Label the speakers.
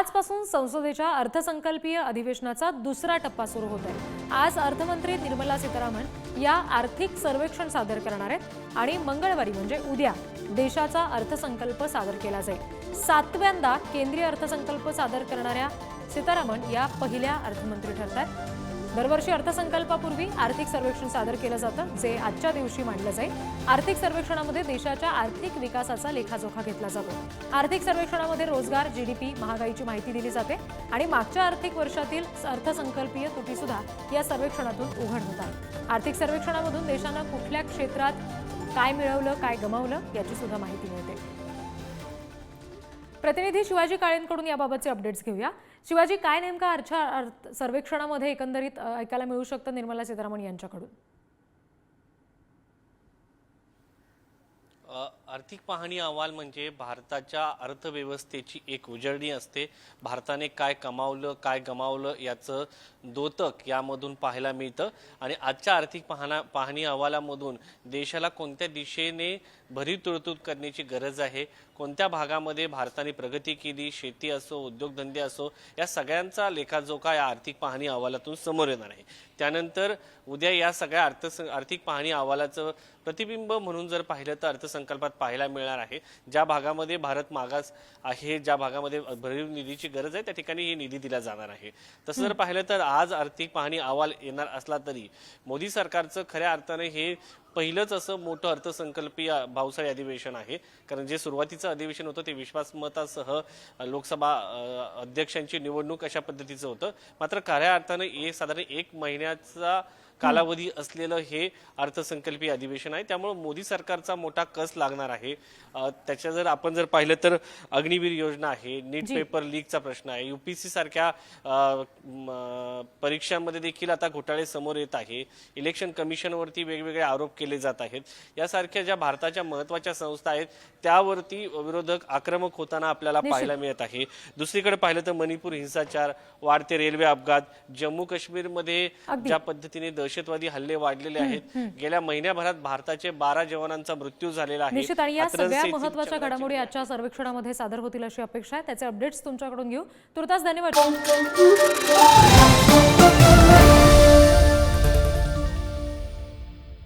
Speaker 1: आजपासून संसदेच्या अर्थसंकल्पीय अधिवेशनाचा दुसरा टप्पा सुरू होत आहे. आज अर्थमंत्री निर्मला सीतारामन या आर्थिक सर्वेक्षण सादर करणार आहेत आणि मंगळवारी म्हणजे उद्या देशाचा अर्थसंकल्प सादर केला जाईल. सातव्यांदा केंद्रीय अर्थसंकल्प सादर करणाऱ्या सीतारामन या पहिल्या अर्थमंत्री ठरतात दरवर्षी अर्थसंकल्पापूर्वी आर्थिक सर्वेक्षण सादर केलं जातं जे आजच्या दिवशी मांडलं जाईल. आर्थिक सर्वेक्षणामध्ये देशाच्या आर्थिक विकासाचा लेखाजोखा घेतला जातो. आर्थिक सर्वेक्षणामध्ये रोजगार जीडीपी महागाईची माहिती दिली जाते आणि मागच्या आर्थिक वर्षातील अर्थसंकल्पीय तुटीसुद्धा या सर्वेक्षणातून उघड होतात. आर्थिक सर्वेक्षणामधून देशानं कुठल्या क्षेत्रात काय मिळवलं काय गमावलं याची सुद्धा माहिती मिळते. प्रतिनिधी शिवाजी काळेंकडून याबाबतचे अपडेट्स घेऊया. शिवाजी काय नेमका अर्थ सर्वेक्षणामध्ये एकंदरीत ऐकायला मिळू शकतं निर्मला सीतारामन यांच्याकडून?
Speaker 2: आर्थिक पाहणी अहवाल म्हणजे भारताच्या अर्थव्यवस्थेची एक उजळणी असते. भारताने काय कमावलं काय गमावलं याचं दोतक यामधून पाहायला मिळतं. आणि आजच्या आर्थिक पाहणा पाहणी अहवालामधून देशाला कोणत्या दिशेने भरीव तरतूद करण्याची गरज आहे? कोणत्या भागामध्ये भारताने प्रगती केली? शेती असो उद्योगधंदे असो या सगळ्यांचा लेखाजोखा या आर्थिक पाहणी अहवालातून समोर येणार आहे. त्यानंतर उद्या या सगळ्या अर्थ आर्थिक पाहणी अहवालाचं प्रतिबिंब म्हणून जर पाहिलं तर अर्थसंकल्पात पाहायला मिळणार आहे. ज्या भागामध्ये भारत मागास आहे ज्या भागामध्ये भरीव निधीची गरज आहे त्या ठिकाणी ही निधी दिला जाणार आहे. तसं जर पाहिलं तर आज आर्थिक पाहणी अहवाल येणार असला तरी मोदी सरकारचं खऱ्या अर्थाने हे पहिलंच असं मोठं अर्थसंकल्पीय पावसाळी अधिवेशन आहे. कारण जे सुरुवातीचं अधिवेशन होतं ते विश्वासमतासह लोकसभा अध्यक्षांची निवडणूक अशा पद्धतीचं होतं. मात्र खऱ्या अर्थानं एक साधारण एक महिन्याचा कालावधी असलेलं हे अर्थसंकल्पीय अधिवेशन आहे. त्यामुळे मोदी सरकारचा मोठा कस लागणार आहे? त्याच्या जर आपण जर पाहिलं तर अग्निवीर योजना आहे नीट. पेपर लीकचा प्रश्न आहे युपीसी सारख्या परीक्षांमध्ये देखील आता घोटाळे समोर येत आहे. इलेक्शन कमिशनवरती वेगवेगळे आरोप केले जात आहेत. यासारख्या ज्या भारताच्या महत्त्वाच्या संस्था आहेत त्यावरती विरोधक आक्रमक होताना आपल्याला. पाहायला मिळत आहे. दुसरीकडे पाहिलं तर मणिपूर हिंसाचार वाढते रेल्वे अपघात जम्मू काश्मीरमध्ये. ज्या पद्धतीने दहशतवादी हल्ले वाढलेले आहेत गेल्या महिन्याभरात भारताचे बारा जवानांचा मृत्यू झालेला आहे.
Speaker 1: निश्चित. आणि या सगळ्या
Speaker 2: महत्त्वाच्या
Speaker 1: घडामोडी आजच्या सर्वेक्षणामध्ये सादर होतील अशी अपेक्षा आहे. त्याचे अपडेट्स तुमच्याकडून घेऊ. तुर्तास धन्यवाद.